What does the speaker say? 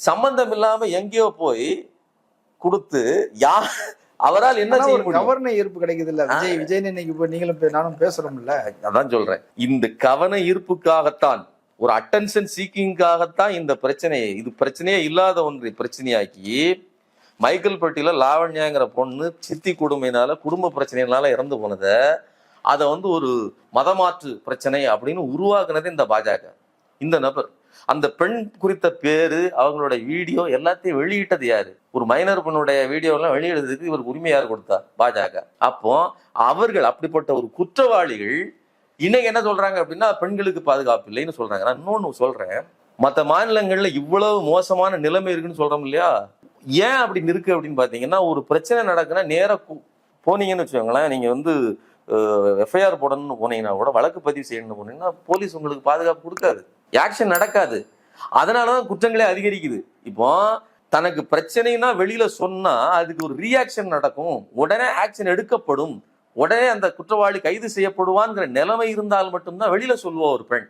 சம்பந்தம் இல்லாம எங்கேயோ போய் கொடுத்து யா அவரால் என்ன செய்ய முடியும்? கவர்ன ஈர்ப்பு கிடைக்குது இல்ல விஜய் விஜய் இன்னைக்கு இப்போ நீங்களும் நானும் பேசுறோம்ல அதான் சொல்றேன். இந்த கவன ஈர்ப்புக்காகத்தான் ஒரு அட்டென்ஷன் சீக்கிங்காகத்தான் இந்த பிரச்சனையை இது பிரச்சனையே இல்லாத ஒன்றை பிரச்சனையாக்கி மைக்கேல் பட்டியில லாவண்யாங்கிற பொண்ணு சித்தி கொடுமையினால குடும்ப பிரச்சனையினால இறந்து போனதை அதை வந்து ஒரு மதமாற்று பிரச்சனை அப்படின்னு உருவாக்குனது இந்த பாஜக. இந்த நபர். அந்த பெண் குறித்த பேரு அவங்களோட வீடியோ எல்லாத்தையும் வெளியிட்டது யாரு? ஒரு மைனர் பெண்ணுடைய வீடியோ எல்லாம் வெளியிடுறதுக்கு இவருக்கு உரிமை யார் கொடுத்தா? பாஜக. அப்போ அவர்கள் அப்படிப்பட்ட ஒரு குற்றவாளிகள் இன்னைக்கு என்ன சொல்றாங்க அப்படின்னா பெண்களுக்கு பாதுகாப்பு இல்லைன்னு சொல்றாங்க. நான் இன்னொன்னு சொல்றேன். மற்ற மாநிலங்கள்ல இவ்வளவு மோசமான நிலைமை இருக்குன்னு சொல்றோம் இல்லையா? ஏன் அப்படி இருக்கு அப்படின்னு பாத்தீங்கன்னா ஒரு பிரச்சனை நடக்குன்னா நேரா போனீங்கன்னு வச்சுக்கோங்களேன் நீங்க வந்து எஃப்ஐஆர் போடணும்னு போனீங்கன்னா கூட வழக்கு பதிவு செய்யணும்னு போனீங்கன்னா போலீஸ் உங்களுக்கு பாதுகாப்பு கொடுக்காது. ஆக்ஷன் நடக்காது. அதனாலதான் குற்றங்களே அதிகரிக்குது. இப்போ தனக்கு பிரச்சனைனா வெளியில சொன்னா அதுக்கு ஒரு ரியாக்ஷன் நடக்கும். உடனே ஆக்ஷன் எடுக்கப்படும். உடனே அந்த குற்றவாளி கைது செய்யப்படுவான்ங்கிற நிலைமை இருந்தால் மட்டும்தான் வெளியில சொல்லுவா ஒரு பெண்.